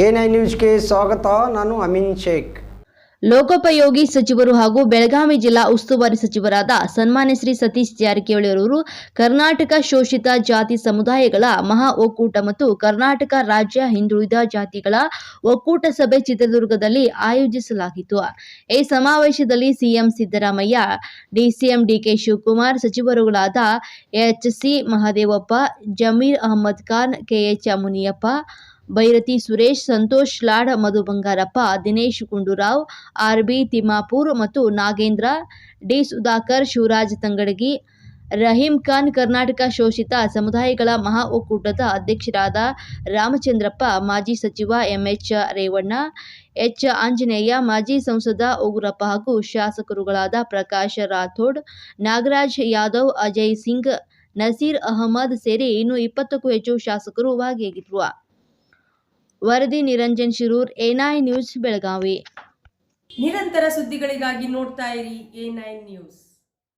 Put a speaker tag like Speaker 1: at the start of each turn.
Speaker 1: I ನ್ಯೂಸ್ಗೆ ಸ್ವಾಗತ, ನಾನು ಅಮಿನ್ ಶೇಖ್.
Speaker 2: ಲೋಕೋಪಯೋಗಿ ಸಚಿವರು ಹಾಗೂ ಬೆಳಗಾವಿ ಜಿಲ್ಲಾ ಉಸ್ತುವಾರಿ ಸಚಿವರಾದ ಸನ್ಮಾನ್ಯ ಶ್ರೀ ಸತೀಶ್ ಜಾರಕಿಹೊಳಿ ಅವರು ಕರ್ನಾಟಕ ಶೋಷಿತ ಜಾತಿ ಸಮುದಾಯಗಳ ಮಹಾ ಒಕ್ಕೂಟ ಮತ್ತು ಕರ್ನಾಟಕ ರಾಜ್ಯ ಹಿಂದುಳಿದ ಜಾತಿಗಳ ಒಕ್ಕೂಟ ಸಭೆ ಚಿತ್ರದುರ್ಗದಲ್ಲಿ ಆಯೋಜಿಸಲಾಗಿತ್ತು. ಈ ಸಮಾವೇಶದಲ್ಲಿ CM Siddaramaiah, DCM DK Shivakumar ಸಚಿವರುಗಳಾದ HC Mahadevappa, Zameer Ahmed Khan KH Muniyappa Byrathi Suresh, Santosh, Lad, Madhu Bangarappa, Dinesh Gundurao, RB Timmapur ಮತ್ತು ನಾಗೇಂದ್ರ, ಡಿ ಸುಧಾಕರ್, ಶಿವರಾಜ್ ತಂಗಡಗಿ, ರಹೀಂ ಖಾನ್, ಕರ್ನಾಟಕ ಶೋಷಿತ ಸಮುದಾಯಗಳ ಮಹಾ ಒಕ್ಕೂಟದ ಅಧ್ಯಕ್ಷರಾದ ರಾಮಚಂದ್ರಪ್ಪ, ಮಾಜಿ ಸಚಿವ ಎಂಎಚ್ ರೇವಣ್ಣ, ಎಚ್ ಆಂಜನೇಯ, ಮಾಜಿ ಸಂಸದ ಉಗ್ರಪ್ಪ ಹಾಗೂ ಶಾಸಕರುಗಳಾದ ಪ್ರಕಾಶ್ ರಾಥೋಡ್, ನಾಗರಾಜ್ ಯಾದವ್, ಅಜಯ್ ಸಿಂಗ್, ನಸೀರ್ ಅಹಮದ್ ಸೇರಿ ಇನ್ನೂ ಇಪ್ಪತ್ತಕ್ಕೂ ಹೆಚ್ಚು ಶಾಸಕರು ಭಾಗಿಯಾಗಿದ್ದರು ವರದಿ ನಿರಂಜನ್ ಶಿರೂರ್ ಎನ್ಐ ನ್ಯೂಸ್ ಬೆಳಗಾವಿ.
Speaker 3: ನಿರಂತರ ಸುದ್ದಿಗಳಿಗಾಗಿ ನೋಡ್ತಾ ಇರಿ ಎ ನ್ಯೂಸ್.